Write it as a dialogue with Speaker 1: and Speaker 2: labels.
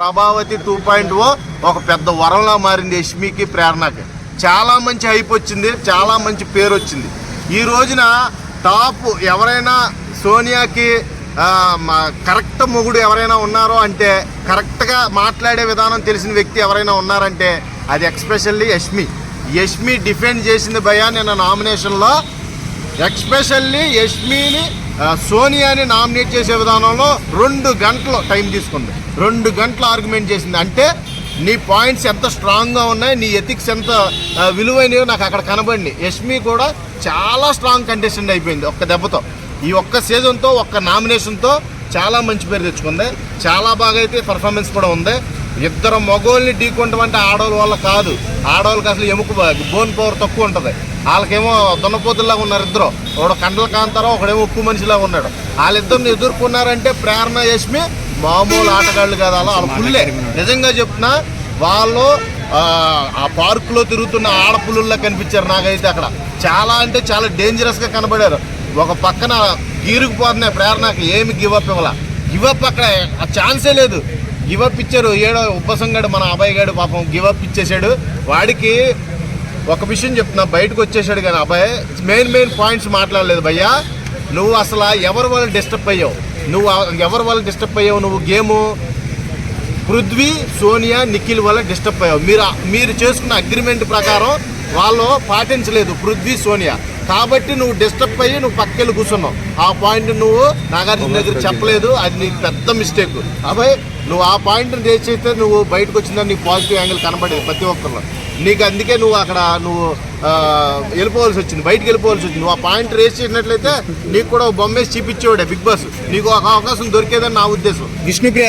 Speaker 1: Prabhavati two point ఓ ఒక పెద్ద వరంలా మారింది యష్మికి ప్రేరణకి. చాలా మంచి హైప్ వచ్చింది చాలా మంచి పేరు వచ్చింది. ఈ రోజున టాప్ ఎవరైనా సోనియాకి కరెక్ట్ మొగుడు ఎవరైనా ఉన్నారో అంటే కరెక్ట్గా మాట్లాడే విధానం తెలిసిన వ్యక్తి ఎవరైనా ఉన్నారంటే అది ఎక్స్పెషల్లీ యష్మి. యష్మి డిఫెండ్ చేసింది భయా నిన్న నామినేషన్లో. ఎక్స్పెషల్లీ యష్మిని సోనియాని నామినేట్ చేసే విధానంలో రెండు గంటలు టైం తీసుకుంది. రెండు గంటలు ఆర్గ్యుమెంట్ చేసింది. అంటే నీ పాయింట్స్ ఎంత స్ట్రాంగ్గా ఉన్నాయి నీ ఎథిక్స్ ఎంత విలువైనవి నాకు అక్కడ కనబడింది. యష్మి కూడా చాలా స్ట్రాంగ్ కంటెస్టెంట్ అయిపోయింది ఒక్క దెబ్బతో. ఈ ఒక్క సీజన్తో ఒక్క నామినేషన్తో చాలా మంచి పేరు తెచ్చుకుంది. చాలా బాగా అయితే పర్ఫార్మెన్స్ కూడా ఉంది. ఇద్దరు మగోళ్ళని ఢీకొంటాం అంటే ఆడవాళ్ళ వల్ల కాదు. ఆడవాళ్ళకి అసలు ఎముక బోన్ పవర్ తక్కువ ఉంటుంది. వాళ్ళకేమో దున్నపోతుల్లాగా ఉన్నారు ఇద్దరు. ఒకడు కండల కాంతారో ఒకడేమో ఉప్పు మనిషిలాగా ఉన్నాడు. వాళ్ళిద్దరిని ఎదుర్కొన్నారంటే ప్రేరణ యష్మి మామూలు ఆటగాళ్ళు కదా అలా వాళ్ళ పుల్లే నిజంగా చెప్తున్నా వాళ్ళు ఆ, పార్కులో తిరుగుతున్న ఆడపుల్లుల్లా కనిపించారు నాకైతే అక్కడ. చాలా అంటే చాలా డేంజరస్గా కనబడారు. ఒక పక్కన గీరుకుపోతున్నాయి ప్రేరణకి ఏమి గివప్ ఇవ్వాల. గివప్ అక్కడ ఆ ఛాన్సే లేదు. గివప్ ఇచ్చారు. ఏడో ఉపసంగాడు మన అబ్బాయి గాడు పాపం గివప్ ఇచ్చేసాడు వాడికి ఒక విషయం చెప్తున్నా బయటకు వచ్చేసాడు కానీ అబ్బాయి మెయిన్ మెయిన్ పాయింట్స్ మాట్లాడలేదు భయ్యా. నువ్వు అసలు ఎవరి వల్ల డిస్టర్బ్ అయ్యావు? నువ్వు ఎవరి వల్ల డిస్టర్బ్ అయ్యావు నువ్వు గేము? పృథ్వీ సోనియా నిఖిల్ వల్ల డిస్టర్బ్ అయ్యావు. మీరు మీరు చేసుకున్న అగ్రిమెంట్ ప్రకారం వాళ్ళు పాటించలేదు పృథ్వీ సోనియా. కాబట్టి నువ్వు డిస్టర్బ్ అయ్యి నువ్వు పక్కెళ్ళి కూర్చున్నావు. ఆ పాయింట్ నువ్వు నాగార్జున దగ్గర చెప్పలేదు. అది నీకు పెద్ద మిస్టేక్. అబ్బాయి నువ్వు ఆ పాయింట్ రేస్ చేస్తే నువ్వు బయటకు వచ్చిందని నీకు పాజిటివ్ యాంగిల్ కనబడేది ప్రతి ఒక్కరిలో. నీకు అందుకే నువ్వు అక్కడ నువ్వు వెళ్ళిపోవాల్సి వచ్చింది బయటికి వెళ్ళిపోవాల్సి వచ్చింది. నువ్వు ఆ పాయింట్ రేస్ చేసినట్లయితే నీకు కూడా బొమ్మేసి చూపించేవాడే బిగ్ బాస్. నీకు ఒక అవకాశం దొరికేదని నా ఉద్దేశం.
Speaker 2: విష్ణుప్రియ